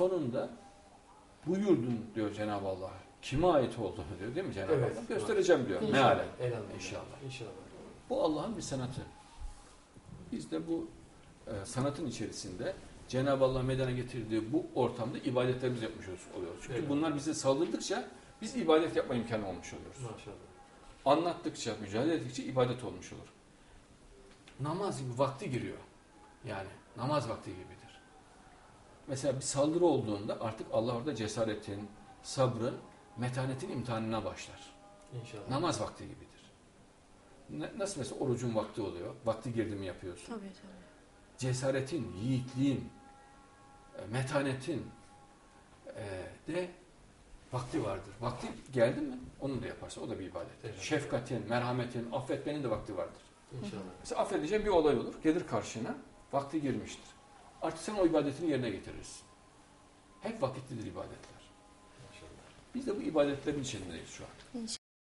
sonunda buyurdun diyor Cenab-ı Allah. Kime ait olduğunu diyor değil mi Cenab-ı Evet. Allah? Göstereceğim diyor. İnşallah. Mealen. Elhamdülillah. İnşallah. İnşallah. Bu Allah'ın bir sanatı. Biz de bu e, sanatın içerisinde Cenab-ı Allah meydana getirdiği bu ortamda ibadetlerimizi yapmış oluyoruz. Çünkü Evet. bunlar bize saldırdıkça biz ibadet yapma imkanı olmuş oluyoruz. Maşallah. Anlattıkça, mücadele ettikçe ibadet olmuş olur. Namaz gibi vakti giriyor. Yani namaz vakti gibidir. Mesela bir saldırı olduğunda artık Allah orada cesaretin, sabrın, metanetin imtihanına başlar. İnşallah. Namaz vakti gibidir. Ne- Nasıl mesela orucun vakti oluyor? Vakti girdi mi yapıyorsun? Tabii tabii. Cesaretin, yiğitliğin, e, metanetin e, de vakti vardır. Vakti geldi mi onu da yaparsa o da bir ibadettir. Evet. Şefkatin, merhametin, affetmenin de vakti vardır. İnşallah. Mesela affedeceğin bir olay olur. Gelir karşına. Vakti girmiştir. Artık sen o ibadetini yerine getirirsin. Hep vakitlidir ibadetler. İnşallah. Biz de bu ibadetlerin içindeyiz şu an. İnşallah.